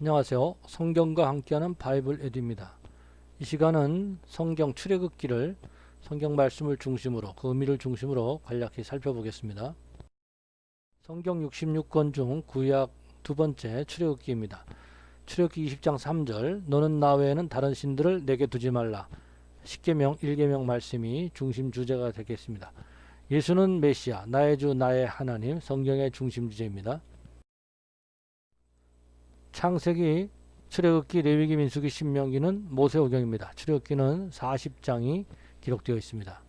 안녕하세요. 성경과 함께하는 바이블 에듀입니다. 이 시간은 성경 출애굽기를 성경 말씀을 중심으로 그 의미를 중심으로 간략히 살펴보겠습니다. 성경 66권 중 구약 두 번째 출애굽기입니다. 출애굽기 20장 3절 너는 나 외에는 다른 신들을 내게 두지 말라. 십계명 1계명 말씀이 중심 주제가 되겠습니다. 예수는 메시아, 나의 주, 나의 하나님, 성경의 중심 주제입니다. 창세기, 출애굽기, 레위기, 민수기, 신명기는 모세오경입니다. 출애굽기는 40장이 기록되어 있습니다.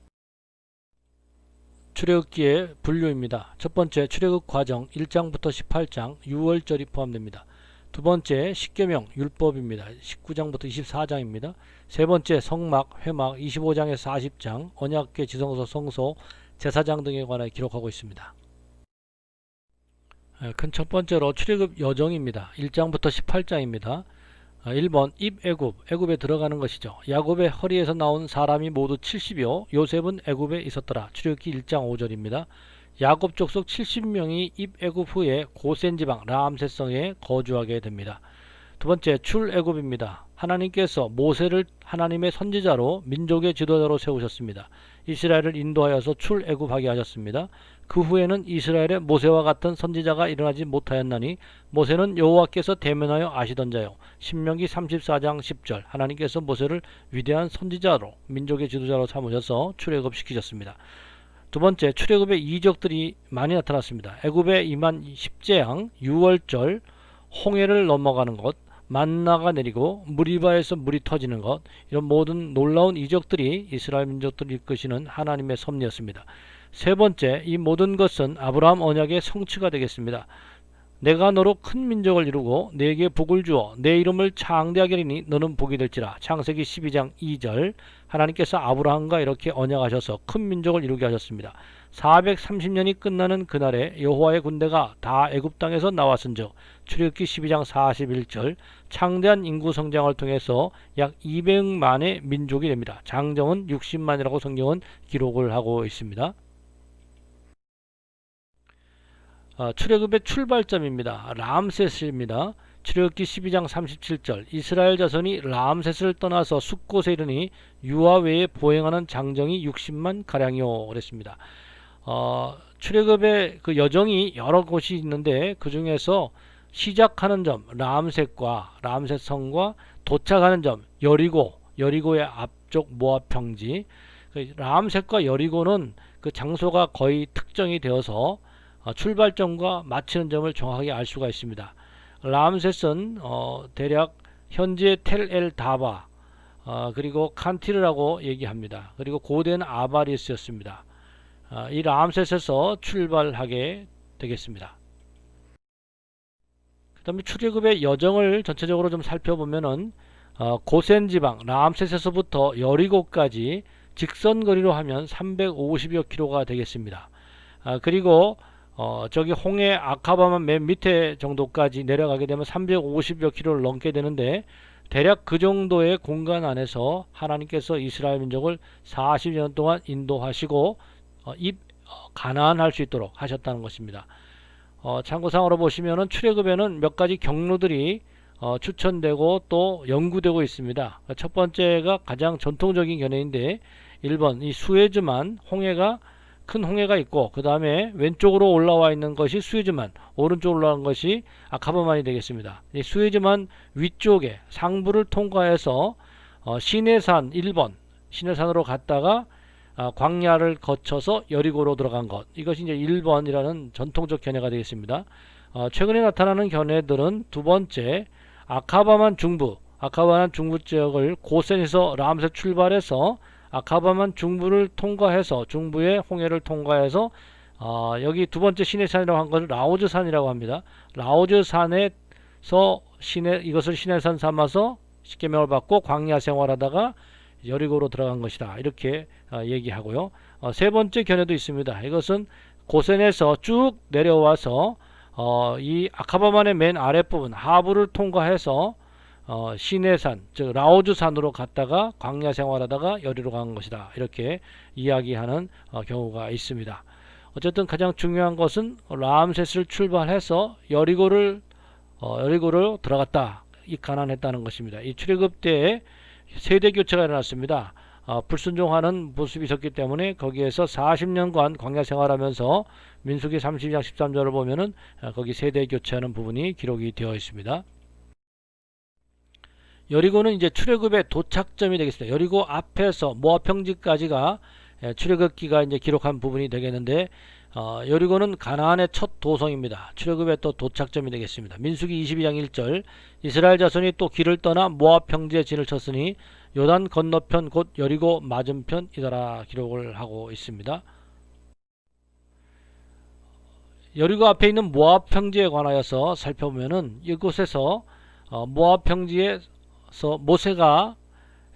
출애굽기의 분류입니다. 첫 번째 출애굽 과정 1장부터 18장 6월절이 포함됩니다. 두 번째 십계명 율법입니다. 19장부터 24장입니다. 세 번째 성막, 회막 25장에서 40장, 언약궤, 지성소, 성소, 제사장 등에 관해 기록하고 있습니다. 예, 큰첫 번째로 출애굽 여정입니다. 1장부터 18장입니다. 1번 입애굽, 애굽에 들어가는 것이죠. 야곱의 허리에서 나온 사람이 모두 70여, 요셉은 애굽에 있었더라. 출애굽기 1장 5절입니다. 야곱 족속 70명이 입애굽 후에 고센 지방 라암세성에 거주하게 됩니다. 두 번째 출애굽입니다. 하나님께서 모세를 하나님의 선지자로 민족의 지도자로 세우셨습니다. 이스라엘을 인도하여서 출애굽하게 하셨습니다. 그 후에는 이스라엘에 모세와 같은 선지자가 일어나지 못하였나니 모세는 여호와께서 대면하여 아시던 자요. 신명기 34장 10절 하나님께서 모세를 위대한 선지자로 민족의 지도자로 삼으셔서 출애굽시키셨습니다. 두 번째 출애굽의 이적들이 많이 나타났습니다. 애굽에 임한 십재앙, 유월절, 홍해를 넘어가는 것, 만나가 내리고 무리바에서 물이 터지는 것 이런 모든 놀라운 이적들이 이스라엘 민족들을 이끄시는 하나님의 섭리였습니다. 세 번째 이 모든 것은 아브라함 언약의 성취가 되겠습니다. 내가 너로 큰 민족을 이루고 내게 복을 주어 내 이름을 창대하게 하리니 너는 복이 될지라 창세기 12장 2절 하나님께서 아브라함과 이렇게 언약하셔서 큰 민족을 이루게 하셨습니다. 430년이 끝나는 그날에 여호와의 군대가 다 애굽 땅에서 나왔은즉 출애굽기 12장 41절 창대한 인구 성장을 통해서 약 200만의 민족이 됩니다. 장정은 60만이라고 성경은 기록을 하고 있습니다. 아, 출애굽의 출발점입니다. 람세스입니다. 출애굽기 12장 37절 이스라엘 자손이 람세스를 떠나서 숫곳에 이르니 유아 외에 보행하는 장정이 60만 가량이요 그랬습니다. 어, 출애굽의 그 여정이 여러 곳이 있는데 그 중에서 시작하는 점 람셋과 람셋성과 도착하는 점 여리고 여리고의 앞쪽 모압 평지 그 람셋과 여리고는 그 장소가 거의 특정이 되어서 어, 출발점과 마치는 점을 정확하게 알 수가 있습니다. 람셋은 어, 대략 현재 텔엘 다바 어, 그리고 칸티르라고 얘기합니다. 그리고 고대는 아바리스였습니다. 어, 이 람셋에서 출발하게 되겠습니다. 그 다음에 출애굽의 여정을 전체적으로 좀 살펴보면은 어, 고센 지방 람셋에서부터 여리고까지 직선 거리로 하면 350여 킬로가 되겠습니다. 아, 그리고 어, 저기 홍해 아카바만 맨 밑에 정도까지 내려가게 되면 350여 킬로를 넘게 되는데 대략 그 정도의 공간 안에서 하나님께서 이스라엘 민족을 40년 동안 인도하시고 어, 입 어, 가난할 수 있도록 하셨다는 것입니다. 어, 참고상으로 보시면은 출애굽에는 몇 가지 경로들이 어, 추천되고 또 연구되고 있습니다. 첫 번째가 가장 전통적인 견해인데 1번 이 수에즈만 홍해가 큰 홍해가 있고 그 다음에 왼쪽으로 올라와 있는 것이 수에즈만 오른쪽으로 올라간 것이 아카바만이 되겠습니다. 이 수에즈만 위쪽에 상부를 통과해서 어, 시내산 1번 시내산으로 갔다가 아, 광야를 거쳐서 여리고로 들어간 것 이것이 이제 1번이라는 전통적 견해가 되겠습니다. 어, 최근에 나타나는 견해들은 두 번째 아카바만 중부 아카바만 중부 지역을 고센에서 람세 출발해서 아카바만 중부를 통과해서 중부의 홍해를 통과해서 어, 여기 두 번째 시내산이라고 한 것을 라오즈 산이라고 합니다. 라오즈 산에서 시내 이것을 시내산 삼아서 십계명을 받고 광야 생활하다가 여리고로 들어간 것이다 이렇게 어, 얘기하고요. 어, 세 번째 견해도 있습니다. 이것은 고센에서 쭉 내려와서 어, 이 아카바만의 맨 아랫부분 하부를 통과해서 어, 시내산 즉 라오즈산으로 갔다가 광야 생활하다가 여리로 간 것이다 이렇게 이야기하는 어, 경우가 있습니다. 어쨌든 가장 중요한 것은 람셋을 출발해서 여리고를 어, 여리고로 들어갔다. 이 가난했다는 것입니다. 이 출애굽 때에 세대 교체가 일어났습니다. 어, 불순종하는 모습이 있었기 때문에 거기에서 40년간 광야 생활하면서 민수기 32장 13절을 보면은 어, 거기 세대 교체하는 부분이 기록이 되어 있습니다. 여리고는 이제 출애굽의 도착점이 되겠습니다. 여리고 앞에서 모압 평지까지가 예, 출애굽기가 이제 기록한 부분이 되겠는데 어, 여리고는 가나안의 첫 도성입니다. 출애굽의 또 도착점이 되겠습니다. 민수기 22장 1절 이스라엘 자손이 또 길을 떠나 모압 평지에 진을 쳤으니 요단 건너편 곧 여리고 맞은편이더라 기록을 하고 있습니다. 여리고 앞에 있는 모압 평지에 관하여서 살펴보면은 이곳에서 어, 모압 평지 에서 모세가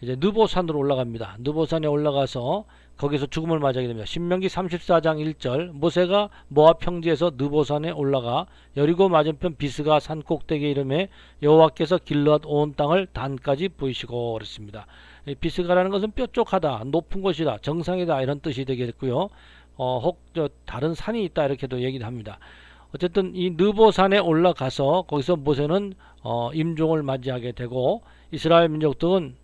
이제 느보산으로 올라갑니다. 느보산에 올라가서 거기서 죽음을 맞이하게 됩니다. 신명기 34장 1절 모세가 모압 평지에서 느보산에 올라가 여리고 맞은편 비스가 산 꼭대기에 이름에 여호와께서 길르앗 온 땅을 단까지 보이시고 그랬습니다. 이 비스가라는 것은 뾰족하다, 높은 곳이다, 정상이다 이런 뜻이 되겠고요. 어, 혹 저 다른 산이 있다 이렇게도 얘기를 합니다. 어쨌든 이 느보산에 올라가서 거기서 모세는 어, 임종을 맞이하게 되고 이스라엘 민족들은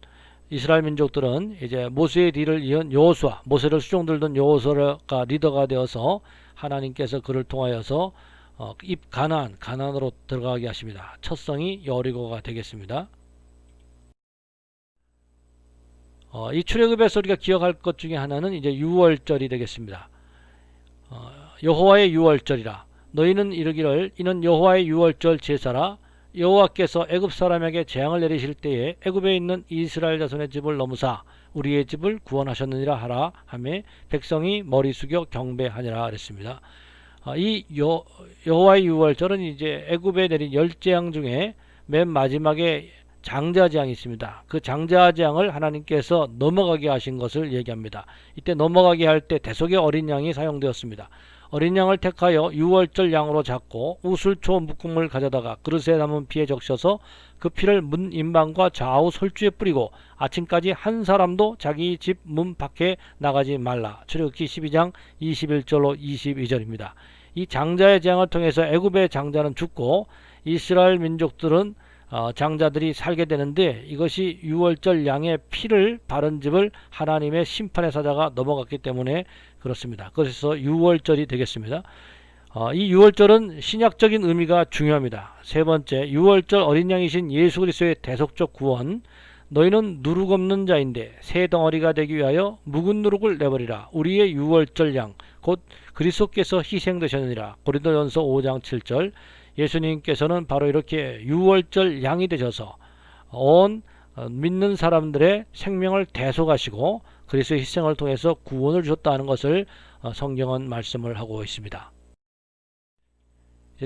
이스라엘 민족들은 이제 모세의 뒤를 이은 여호수아, 모세를 수종들던 여호수아가 리더가 되어서 하나님께서 그를 통하여서 어, 입 가난, 가난으로 들어가게 하십니다. 첫 성이 여리고가 되겠습니다. 어, 이 출애굽에서 우리가 기억할 것 중에 하나는 이제 유월절이 되겠습니다. 어, 여호와의 유월절이라 너희는 이르기를 이는 여호와의 유월절 제사라 여호와께서 애굽 사람에게 재앙을 내리실 때에 애굽에 있는 이스라엘 자손의 집을 넘으사 우리의 집을 구원하셨느니라 하라 하매 백성이 머리 숙여 경배하니라 그랬습니다. 아, 이 여, 여호와의 유월절은 이제 애굽에 내린 열 재앙 중에 맨 마지막에 장자재앙이 있습니다. 그 장자재앙을 하나님께서 넘어가게 하신 것을 얘기합니다. 이때 넘어가게 할 때 대속의 어린 양이 사용되었습니다. 어린 양을 택하여 유월절 양으로 잡고 우슬초 묶음을 가져다가 그릇에 남은 피에 적셔서 그 피를 문 인방과 좌우 설주에 뿌리고 아침까지 한 사람도 자기 집 문 밖에 나가지 말라. 출애굽기 12장 21절로 22절입니다. 이 장자의 재앙을 통해서 애굽의 장자는 죽고 이스라엘 민족들은 어, 장자들이 살게 되는데 이것이 유월절 양의 피를 바른 집을 하나님의 심판의 사자가 넘어갔기 때문에 그렇습니다. 그래서 유월절이 되겠습니다. 어, 이 유월절은 신약적인 의미가 중요합니다. 세 번째, 유월절 어린 양이신 예수 그리스도의 대속적 구원. 너희는 누룩 없는 자인데 새 덩어리가 되기 위하여 묵은 누룩을 내버리라. 우리의 유월절 양, 곧 그리스도께서 희생되셨느니라. 고린도전서 5장 7절. 예수님께서는 바로 이렇게 유월절 양이 되셔서 온 어, 믿는 사람들의 생명을 대속하시고 그리스도의 희생을 통해서 구원을 주셨다는 것을 어, 성경은 말씀을 하고 있습니다.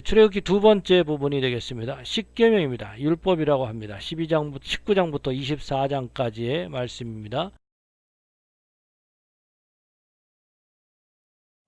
출애굽기 두 번째 부분이 되겠습니다. 십계명입니다. 율법이라고 합니다. 12장부터 19장부터 24장까지의 말씀입니다.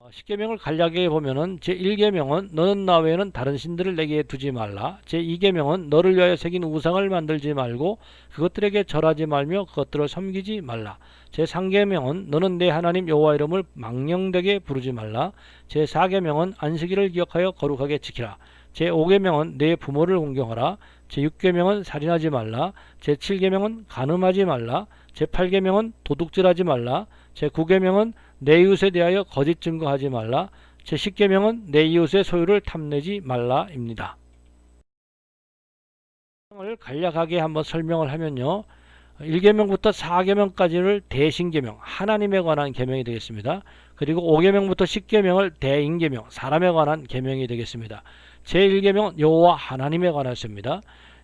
십계명을 간략하게 보면은 제1계명은 너는 나 외에는 다른 신들을 내게 두지 말라. 제2계명은 너를 위하여 새긴 우상을 만들지 말고 그것들에게 절하지 말며 그것들을 섬기지 말라. 제3계명은 너는 내 하나님 여호와 이름을 망령되게 부르지 말라. 제4계명은 안식일을 기억하여 거룩하게 지키라. 제5계명은 내 부모를 공경하라. 제6계명은 살인하지 말라. 제7계명은 간음하지 말라. 제8계명은 도둑질하지 말라. 제9계명은 내 이웃에 대하여 거짓 증거하지 말라. 제10계명은 내 이웃의 소유를 탐내지 말라입니다. 을 간략하게 한번 설명을 하면요. 1계명부터 4계명까지를 대신계명, 하나님에 관한 계명이 되겠습니다. 그리고 5계명부터 10계명을 대인계명, 사람에 관한 계명이 되겠습니다. 제1계명은 여호와 하나님에 관하십니다.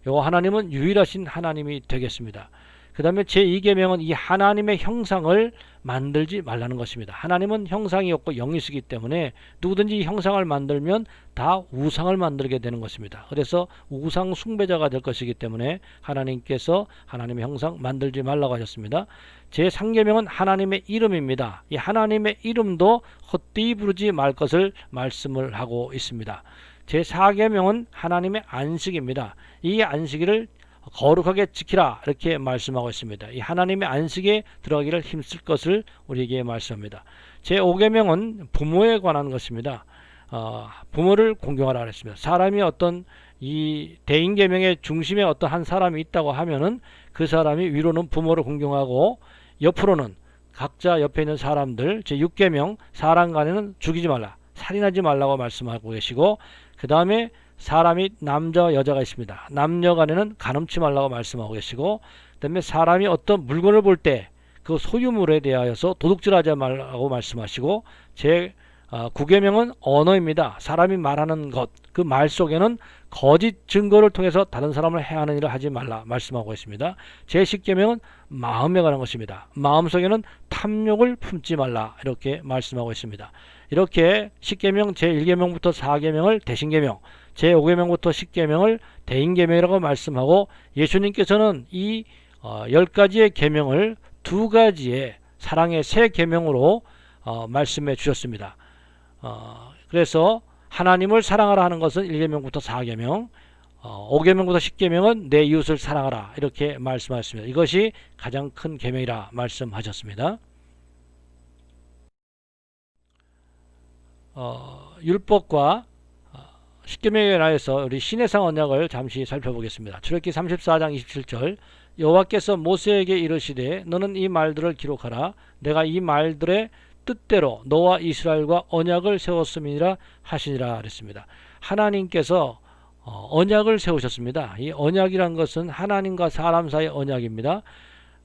여호와 하나님은 유일하신 하나님이 되겠습니다. 그 다음에 제2계명은 이 하나님의 형상을 만들지 말라는 것입니다. 하나님은 형상이 없고 영이시기 때문에 누구든지 형상을 만들면 다 우상을 만들게 되는 것입니다. 그래서 우상 숭배자가 될 것이기 때문에 하나님께서 하나님의 형상 만들지 말라고 하셨습니다. 제 3계명은 하나님의 이름입니다. 이 하나님의 이름도 헛되이 부르지 말 것을 말씀을 하고 있습니다. 제4계명은 하나님의 안식입니다. 이 안식일을 거룩하게 지키라 이렇게 말씀하고 있습니다. 이 하나님의 안식에 들어가기를 힘쓸 것을 우리에게 말씀합니다. 제 5계명은 부모에 관한 것입니다. 어, 부모를 공경하라 그랬습니다. 사람이 어떤 이 대인계명의 중심에 어떤 한 사람이 있다고 하면은 그 사람이 위로는 부모를 공경하고 옆으로는 각자 옆에 있는 사람들 제 6계명 사람 간에는 죽이지 말라 살인하지 말라고 말씀하고 계시고 그 다음에 사람이 남자 여자가 있습니다. 남녀 간에는 가늠치 말라고 말씀하고 계시고 그다음에 사람이 어떤 물건을 볼 때 그 소유물에 대하여서 도둑질하지 말라고 말씀하시고 제 어, 구계명은 언어입니다. 사람이 말하는 것, 그 말 속에는 거짓 증거를 통해서 다른 사람을 해하는 일을 하지 말라 말씀하고 있습니다. 제 십계명은 마음에 관한 것입니다. 마음 속에는 탐욕을 품지 말라 이렇게 말씀하고 있습니다. 이렇게 십계명 제 1계명부터 4계명을 대신계명, 제 5계명부터 10계명을 대인계명이라고 말씀하고 예수님께서는 이 어, 10가지의 계명을 두 가지의 사랑의 세 계명으로 어, 말씀해 주셨습니다. 어, 그래서 하나님을 사랑하라 하는 것은 1계명부터 4계명, 어, 5계명부터 10계명은 내 이웃을 사랑하라 이렇게 말씀하셨습니다. 이것이 가장 큰 계명이라 말씀하셨습니다. 어, 율법과 어, 십계명에 관하여서 우리 신해상 언약을 잠시 살펴보겠습니다. 출애굽기 34장 27절 여호와께서 모세에게 이르시되 너는 이 말들을 기록하라 내가 이 말들의 뜻대로 너와 이스라엘과 언약을 세웠음이니라 하시니라 그랬습니다. 하나님께서 어, 언약을 세우셨습니다. 이 언약이란 것은 하나님과 사람 사이의 언약입니다.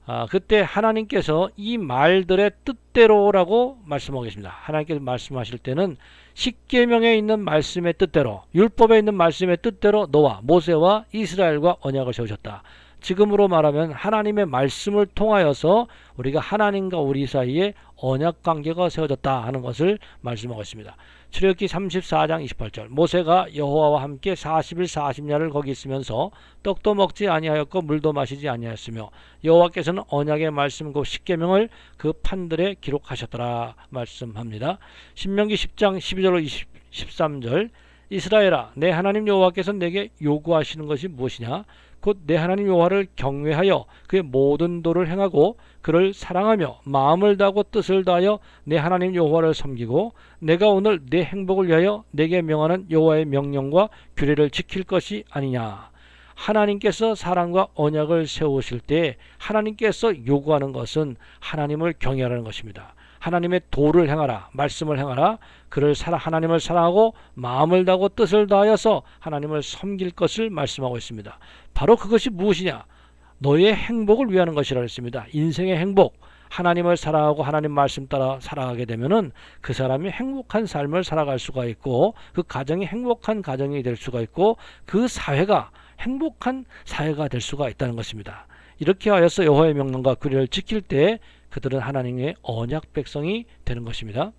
아, 그때 하나님께서 이 말들의 뜻대로라고 말씀하고 계십니다. 하나님께서 말씀하실 때는 십계명에 있는 말씀의 뜻대로 율법에 있는 말씀의 뜻대로 너와 모세와 이스라엘과 언약을 세우셨다. 지금으로 말하면 하나님의 말씀을 통하여서 우리가 하나님과 우리 사이에 언약 관계가 세워졌다 하는 것을 말씀하고 있습니다. 출애굽기 34장 28절 모세가 여호와와 함께 40일 40야를 거기 있으면서 떡도 먹지 아니하였고 물도 마시지 아니하였으며 여호와께서는 언약의 말씀 그 십계명을 그 판들에 기록하셨더라 말씀합니다. 신명기 10장 12절로 20, 13절 이스라엘아 내 하나님 여호와께서 내게 요구하시는 것이 무엇이냐 곧 내 하나님 여호와를 경외하여 그의 모든 도를 행하고 그를 사랑하며 마음을 다하고 뜻을 다하여 내 하나님 여호와를 섬기고 내가 오늘 내 행복을 위하여 내게 명하는 여호와의 명령과 규례를 지킬 것이 아니냐 하나님께서 사랑과 언약을 세우실 때 하나님께서 요구하는 것은 하나님을 경외하라는 것입니다. 하나님의 도를 행하라 말씀을 행하라 그를 사랑 하나님을 사랑하고 마음을 다하고 뜻을 다하여서 하나님을 섬길 것을 말씀하고 있습니다. 바로 그것이 무엇이냐? 너의 행복을 위하는 것이라 했습니다. 인생의 행복. 하나님을 사랑하고 하나님 말씀 따라 살아가게 되면은 그 사람이 행복한 삶을 살아갈 수가 있고 그 가정이 행복한 가정이 될 수가 있고 그 사회가 행복한 사회가 될 수가 있다는 것입니다. 이렇게 하여서 여호와의 명령과 규례를 지킬 때 그들은 하나님의 언약 백성이 되는 것입니다.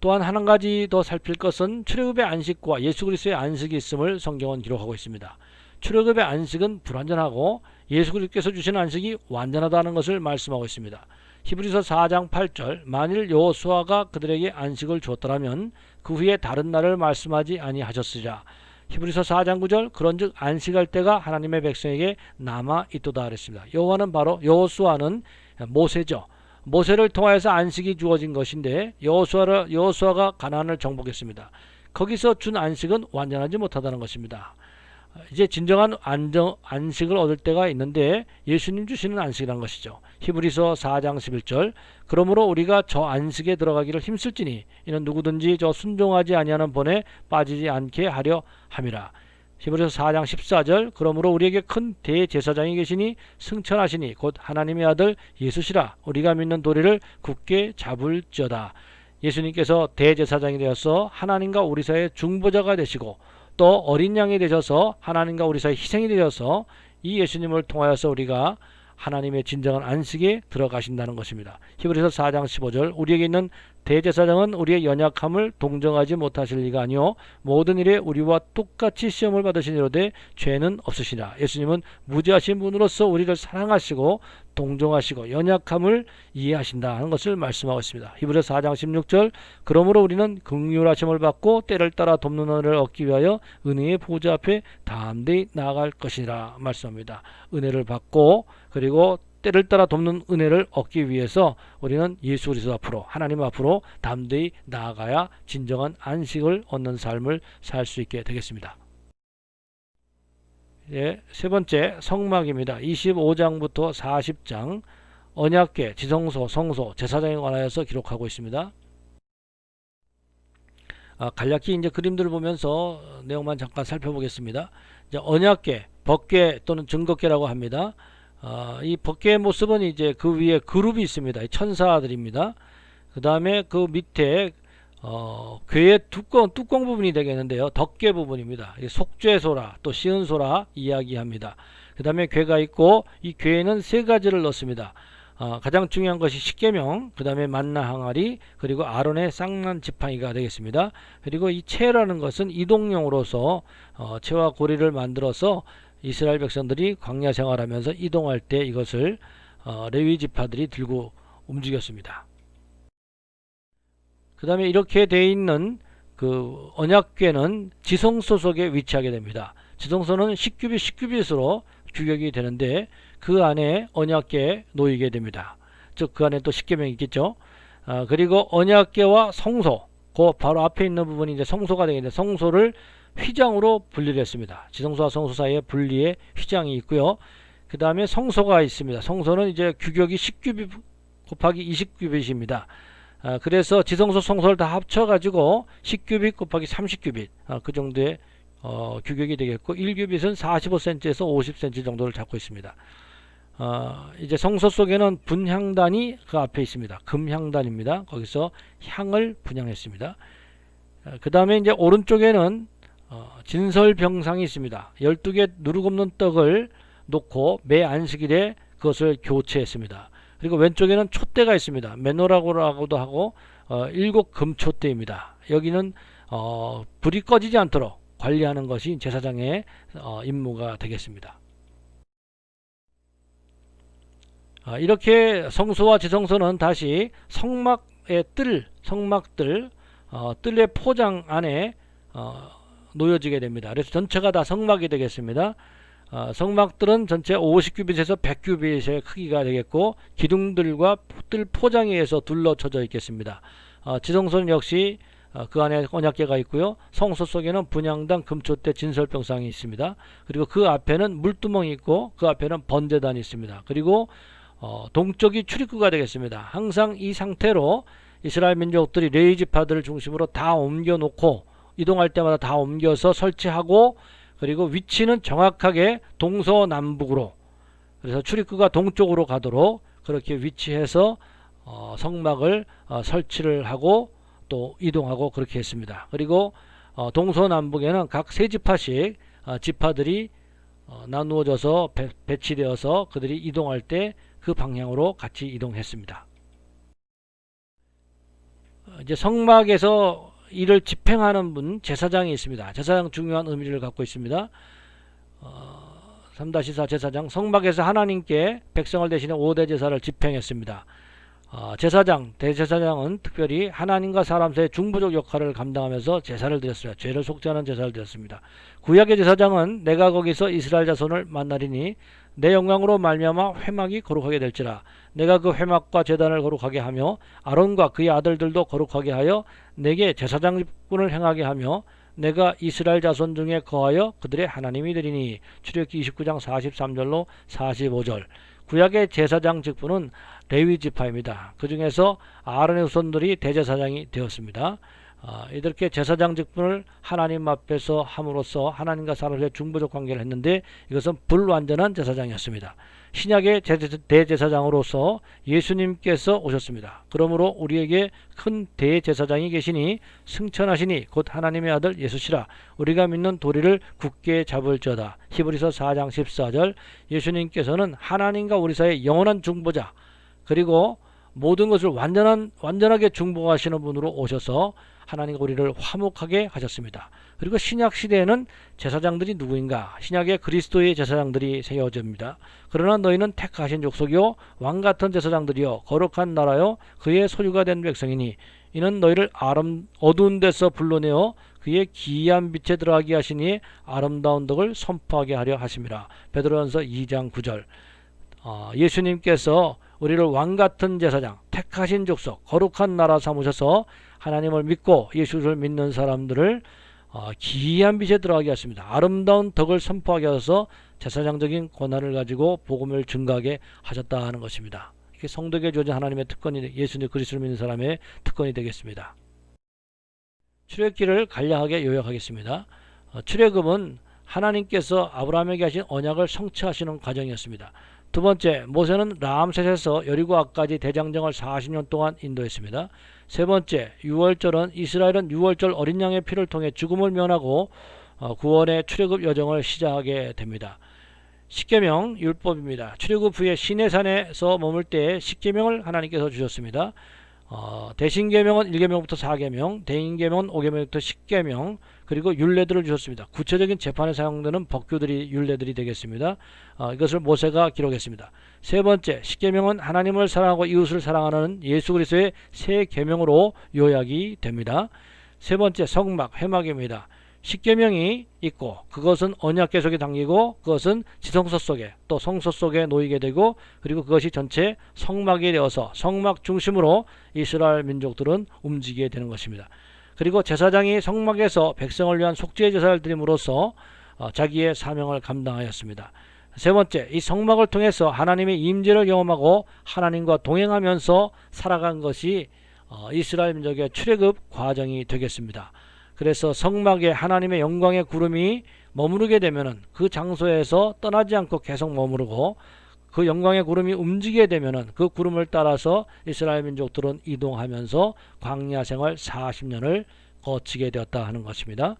또한 한 가지 더 살필 것은 출애굽의 안식과 예수 그리스도의 안식이 있음을 성경은 기록하고 있습니다. 출애굽의 안식은 불완전하고 예수 그리스도께서 주신 안식이 완전하다는 것을 말씀하고 있습니다. 히브리서 4장 8절 만일 여호수아가 그들에게 안식을 주었더라면 그 후에 다른 날을 말씀하지 아니하셨으리라. 히브리서 4장 9절 그런즉 안식할 때가 하나님의 백성에게 남아 있도다 그랬습니다. 여호와는 바로 여호수아는 모세죠. 모세를 통하여서 안식이 주어진 것인데 여호수아가 가나안을 정복했습니다. 거기서 준 안식은 완전하지 못하다는 것입니다. 이제 진정한 안정, 안식을 얻을 때가 있는데 예수님 주시는 안식이라는 것이죠. 히브리서 4장 11절 그러므로 우리가 저 안식에 들어가기를 힘쓸지니 이는 누구든지 저 순종하지 아니하는 번에 빠지지 않게 하려 함이라. 히브리서 4장 14절 그러므로 우리에게 큰 대제사장이 계시니 승천하시니 곧 하나님의 아들 예수시라 우리가 믿는 도리를 굳게 잡을지어다. 예수님께서 대제사장이 되어서 하나님과 우리 사이의 중보자가 되시고 또 어린 양이 되셔서 하나님과 우리 사이 희생이 되셔서 이 예수님을 통하여서 우리가 하나님의 진정한 안식에 들어가신다는 것입니다. 히브리서 4장 15절 우리에게 있는 대제사장은 우리의 연약함을 동정하지 못하실 리가 아니요 모든 일에 우리와 똑같이 시험을 받으시니로되 죄는 없으시라. 예수님은 무지하신 분으로서 우리를 사랑하시고 동정하시고 연약함을 이해하신다 하는 것을 말씀하고 있습니다. 히브리서 4장 16절 그러므로 우리는 긍휼하심을 받고 때를 따라 돕는 은혜를 얻기 위하여 은혜의 보좌 앞에 담대히 나아갈 것이라 말씀합니다. 은혜를 받고 그리고 때를 따라 돕는 은혜를 얻기 위해서 우리는 예수 그리스도 앞으로 하나님 앞으로 담대히 나아가야 진정한 안식을 얻는 삶을 살 수 있게 되겠습니다. 예, 세 번째 성막입니다. 25장부터 40장 언약궤, 지성소, 성소, 제사장에 관하여서 기록하고 있습니다. 아, 간략히 이제 그림들을 보면서 내용만 잠깐 살펴보겠습니다. 이제 언약궤, 법궤 또는 증거궤라고 합니다. 아, 이 법궤의 모습은 이제 그 위에 그룹이 있습니다. 이 천사들입니다. 그 다음에 그 밑에 어, 궤의 뚜껑, 뚜껑 부분이 되겠는데요. 덕궤 부분입니다. 이 속죄소라 또 시은소라 이야기합니다. 그 다음에 궤가 있고 이 궤에는 세 가지를 넣습니다. 어, 가장 중요한 것이 십계명, 그 다음에 만나 항아리, 그리고 아론의 쌍난 지팡이가 되겠습니다. 그리고 이 채라는 것은 이동용으로서 어, 채와 고리를 만들어서 이스라엘 백성들이 광야 생활하면서 이동할 때 이것을 어, 레위 지파들이 들고 움직였습니다. 그 다음에 이렇게 돼 있는 그 언약궤는 지성소 속에 위치하게 됩니다. 지성소는 10규빗 10규빗으로 규격이 되는데 그 안에 언약궤 놓이게 됩니다. 즉 그 안에 또 십계명이 있겠죠. 아, 그리고 언약궤와 성소 그 바로 앞에 있는 부분이 이제 성소가 되겠는데 성소를 휘장으로 분리를 했습니다. 지성소와 성소 사이에 분리의 휘장이 있고요. 그 다음에 성소가 있습니다. 성소는 이제 규격이 10규빗 곱하기 20규빗입니다. 아, 그래서 지성소 성소를 다 합쳐가지고 10규빗 곱하기 30규빗 아, 그 정도의 어, 규격이 되겠고 1규빗은 45cm에서 50cm 정도를 잡고 있습니다. 어, 이제 성소 속에는 분향단이 그 앞에 있습니다. 금향단입니다. 거기서 향을 분향했습니다. 어, 그 다음에 이제 오른쪽에는 어, 진설병상이 있습니다. 12개 누룩 없는 떡을 놓고 매 안식일에 그것을 교체했습니다. 그리고 왼쪽에는 촛대가 있습니다. 메노라고라고도 하고 어, 일곱 금촛대입니다. 여기는 어, 불이 꺼지지 않도록 관리하는 것이 제사장의 어, 임무가 되겠습니다. 아, 이렇게 성소와 지성소는 다시 성막의 뜰, 성막들, 어, 뜰의 포장 안에 어, 놓여지게 됩니다. 그래서 전체가 다 성막이 되겠습니다. 어, 성막들은 전체 50규빗에서 100규빗의 크기가 되겠고 기둥들과 뜰 포장에 의해서 둘러쳐져 있겠습니다. 어, 지성소는 역시 어, 그 안에 언약계가 있고요. 성소 속에는 분양당 금초대 진설병상이 있습니다. 그리고 그 앞에는 물두멍이 있고 그 앞에는 번제단이 있습니다. 그리고 어, 동쪽이 출입구가 되겠습니다. 항상 이 상태로 이스라엘 민족들이 레이 지파들을 중심으로 다 옮겨 놓고 이동할 때마다 다 옮겨서 설치하고 그리고 위치는 정확하게 동서남북으로 그래서 출입구가 동쪽으로 가도록 그렇게 위치해서 어, 성막을 어, 설치를 하고 또 이동하고 그렇게 했습니다. 그리고 어, 동서남북에는 각 세 지파씩 어, 지파들이 어, 나누어져서 배, 배치되어서 그들이 이동할 때 그 방향으로 같이 이동했습니다. 어, 이제 성막에서 이를 집행하는 분 제사장이 있습니다. 제사장 중요한 의미를 갖고 있습니다. 어, 3-4 제사장 성막에서 하나님께 백성을 대신해 5대 제사를 집행했습니다. 어, 제사장, 대제사장은 특별히 하나님과 사람 사이의 중보적 역할을 감당하면서 제사를 드렸어요. 죄를 속죄하는 제사를 드렸습니다. 구약의 제사장은 내가 거기서 이스라엘 자손을 만나리니 내 영광으로 말미암아 회막이 거룩하게 될지라 내가 그 회막과 제단을 거룩하게 하며 아론과 그의 아들들도 거룩하게 하여 내게 제사장분을 행하게 하며 내가 이스라엘 자손 중에 거하여 그들의 하나님이 되리니 출애굽기 29장 43절로 45절 구약의 제사장 직분은 레위 지파입니다. 그 중에서 아론의 후손들이 대제사장이 되었습니다. 어, 이렇게 제사장 직분을 하나님 앞에서 함으로써 하나님과 사람의 중보적 관계를 했는데 이것은 불완전한 제사장이었습니다. 신약의 대제사장으로서 예수님께서 오셨습니다. 그러므로 우리에게 큰 대제사장이 계시니 승천하시니 곧 하나님의 아들 예수시라 우리가 믿는 도리를 굳게 잡을지어다. 히브리서 4장 14절 예수님께서는 하나님과 우리 사이의 영원한 중보자 그리고 모든 것을 완전한 완전하게 중보하시는 분으로 오셔서 하나님과 우리를 화목하게 하셨습니다. 그리고 신약 시대에는 제사장들이 누구인가? 신약의 그리스도의 제사장들이 세워집니다. 그러나 너희는 택하신 족속이요 왕 같은 제사장들이요 거룩한 나라요 그의 소유가 된 백성이니 이는 너희를 아름 어두운 데서 불러내어 그의 기이한 빛에 들어가게 하시니 아름다운 덕을 선포하게 하려 하심이라. 베드로전서 2장 9절. 어, 예수님께서 우리를 왕 같은 제사장, 택하신 족속, 거룩한 나라 삼으셔서 하나님을 믿고 예수를 믿는 사람들을 어, 기이한 빛에 들어가게 하십니다. 아름다운 덕을 선포하게 하셔서 제사장적인 권한을 가지고 복음을 증가하게 하셨다 하는 것입니다. 이게 성덕에 주어진 하나님의 특권이 예수님 그리스도를 믿는 사람의 특권이 되겠습니다. 출애굽기를 간략하게 요약하겠습니다. 어, 출애굽은 하나님께서 아브라함에게 하신 언약을 성취하시는 과정이었습니다. 두 번째, 모세는 라암셋에서 여리고 앞까지 대장정을 40년 동안 인도했습니다. 세 번째, 유월절은 이스라엘은 유월절 어린 양의 피를 통해 죽음을 면하고 어, 구원의 출애굽 여정을 시작하게 됩니다. 십계명 율법입니다. 출애굽 후에 시내산에서 머물 때 십계명을 하나님께서 주셨습니다. 어, 대신계명은 1계명부터 4계명, 대인계명은 5계명부터 10계명, 그리고 율례들을 주셨습니다. 구체적인 재판에 사용되는 법규들이 율례들이 되겠습니다. 어, 이것을 모세가 기록했습니다. 세 번째, 10계명은 하나님을 사랑하고 이웃을 사랑하는 예수 그리스도의 세 계명으로 요약이 됩니다. 세 번째, 성막, 회막입니다. 십계명이 있고 그것은 언약 계속에 담기고 그것은 지성소 속에 또 성소 속에 놓이게 되고 그리고 그것이 전체 성막이 되어서 성막 중심으로 이스라엘 민족들은 움직이게 되는 것입니다. 그리고 제사장이 성막에서 백성을 위한 속죄 제사를 드림으로써 어, 자기의 사명을 감당하였습니다. 세 번째, 이 성막을 통해서 하나님의 임재를 경험하고 하나님과 동행하면서 살아간 것이 어, 이스라엘 민족의 출애굽 과정이 되겠습니다. 그래서 성막에 하나님의 영광의 구름이 머무르게 되면은 그 장소에서 떠나지 않고 계속 머무르고 그 영광의 구름이 움직이게 되면은 그 구름을 따라서 이스라엘 민족들은 이동하면서 광야 생활 40년을 거치게 되었다 하는 것입니다.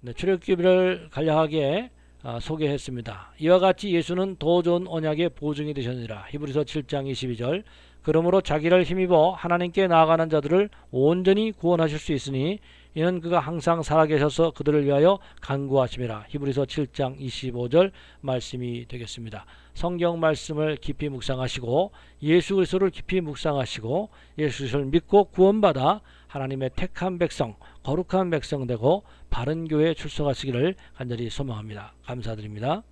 네, 출애굽기를 간략하게 아, 소개했습니다. 이와 같이 예수는 더 좋은 언약의 보증이 되셨느니라. 히브리서 7장 22절. 그러므로 자기를 힘입어 하나님께 나아가는 자들을 온전히 구원하실 수 있으니 이는 그가 항상 살아계셔서 그들을 위하여 간구하심이라. 히브리서 7장 25절 말씀이 되겠습니다. 성경 말씀을 깊이 묵상하시고 예수 그리스도를 깊이 묵상하시고 예수 그리스도를 믿고 구원받아 하나님의 택한 백성, 거룩한 백성 되고 바른 교회에 출석하시기를 간절히 소망합니다. 감사드립니다.